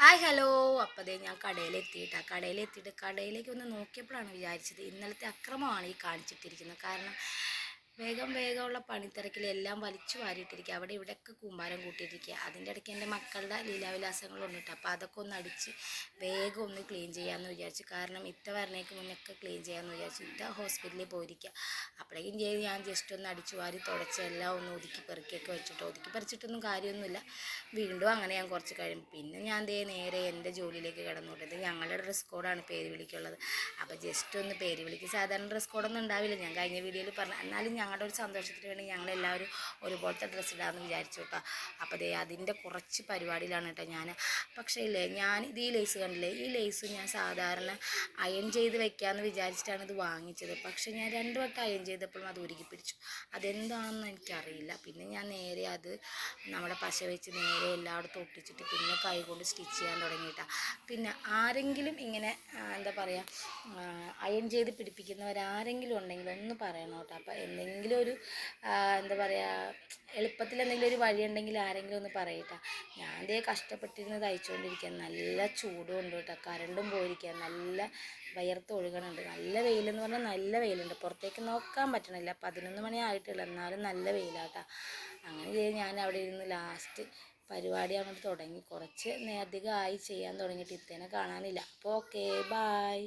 Hi hello. അപ്പോൾ ദേ ഞാൻ ആ കടയിലെത്തിയിട്ട് കടയിലേക്ക് ഒന്ന് നോക്കിയപ്പോഴാണ് വിചാരിച്ചത് ഇന്നലത്തെ അക്രമമാണ് ഈ കാണിച്ചിട്ടിരിക്കുന്നത്. കാരണം വേഗം വേഗമുള്ള പണിത്തിരക്കിൽ എല്ലാം വലിച്ചു വാരിയിട്ടിരിക്കുക. അവിടെ ഇവിടെയൊക്കെ കൂമ്പാരം കൂട്ടിയിട്ടിരിക്കുക. അതിന്റെ ഇടയ്ക്ക് എന്റെ മക്കളുടെ ലീലാവിലാസങ്ങളുണ്ട് അപ്പോൾ അതൊക്കെ ഒന്ന് അടിച്ച് വേഗം ഒന്ന് ക്ലീൻ ചെയ്യാമെന്ന് വിചാരിച്ചു. കാരണം ഇത്ത വരണേക്ക് മുന്നൊക്കെ ക്ലീൻ ചെയ്യാമെന്ന് വിചാരിച്ചു. ഇത്ത ഹോസ്പിറ്റലിൽ പോയിരിക്കുക. അപ്പോഴേക്കും ചെയ്ത് ഞാൻ ജസ്റ്റ് ഒന്ന് അടിച്ച് വാരി തുടച്ച് എല്ലാം ഒന്ന് ഒതുക്കി പെറുക്കിയൊക്കെ വെച്ചിട്ട് ഒതുക്കി പറിച്ചിട്ടൊന്നും കാര്യമൊന്നുമില്ല. വീണ്ടും അങ്ങനെ ഞാൻ കുറച്ച് കഴിയും. പിന്നെ ഞാൻ ദേ നേരെ എന്റെ ജോലിയിലേക്ക് കിടന്നു ഇത് ഞങ്ങളുടെ ഡ്രസ് കോഡാണ് പേര് വിളിക്കുള്ളത്. അപ്പോൾ ജസ്റ്റ് ഒന്ന് പേര് വിളിക്ക്. സാധാരണ ഡ്രസ് കോഡൊന്നും ഉണ്ടാവില്ല. ഞാൻ കഴിഞ്ഞ വീഡിയോയിൽ പറഞ്ഞു. എന്നാലും ഞങ്ങളുടെ ഒരു സന്തോഷത്തിന് വേണ്ടി ഞങ്ങളെല്ലാവരും ഒരുപോലത്തെ ഡ്രസ്സ് ഇടാമെന്ന് വിചാരിച്ചു കേട്ടോ അപ്പോൾ ദേ അതിന്റെ കുറച്ച് പരിപാടിയിലാണ് കേട്ടോ ഞാൻ പക്ഷേ ഇല്ലേ ഞാൻ ഇത് ഈ ലേസ് കണ്ടില്ലേ ഈ ലേസ് ഞാൻ സാധാരണ അയൺ ചെയ്ത് വെക്കാമെന്ന് വിചാരിച്ചിട്ടാണ് ഇത് വാങ്ങിച്ചത്. പക്ഷേ ഞാൻ രണ്ട് വട്ടം അയൺ ചെയ്തപ്പോഴും അത് ഉരുകി പിടിച്ചു. അതെന്താണെന്ന് എനിക്കറിയില്ല. പിന്നെ ഞാൻ നേരെ അത് നമ്മുടെ പശ വെച്ച് നേരെ എല്ലായിടത്തും ഒട്ടിച്ചിട്ട് പിന്നെ കൈ കൊണ്ട് സ്റ്റിച്ച് ചെയ്യാൻ തുടങ്ങിയിട്ടാണ് പിന്നെ ആരെങ്കിലും ഇങ്ങനെ എന്താ പറയുക അയൺ ചെയ്ത് പിടിപ്പിക്കുന്നവരാരെങ്കിലും ഉണ്ടെങ്കിൽ ഒന്ന് പറയണം കേട്ടോ അപ്പോൾ എന്തെങ്കിലും ഒരു എന്താ പറയുക എളുപ്പത്തിൽ എന്തെങ്കിലും ഒരു വഴി ഉണ്ടെങ്കിൽ ആരെങ്കിലും ഒന്ന് പറയട്ടെ. ഞാൻ ദേ കഷ്ടപ്പെട്ടിരുന്ന് തയ്ച്ചുകൊണ്ടിരിക്കുക നല്ല ചൂടും ഉണ്ട് കേട്ടോ. കരണ്ടും പോയിരിക്കുക നല്ല വയർത്ത് ഒഴുകണുണ്ട്. നല്ല വെയിലെന്ന് പറഞ്ഞാൽ നല്ല വെയിലുണ്ട്. പുറത്തേക്ക് നോക്കാൻ പറ്റണില്ല. പതിനൊന്ന് മണി ആയിട്ടില്ല എന്നാലും നല്ല വെയിലാട്ടാ. അങ്ങനെ ഞാൻ അവിടെ ഇരുന്ന് ലാസ്റ്റ് പരിപാടി അങ്ങോട്ട് തുടങ്ങി. കുറച്ച് അധികമായി ചെയ്യാൻ തുടങ്ങിയിട്ട് ഇത്തേനെ കാണാനില്ല. അപ്പോൾ ഓക്കെ ബായ്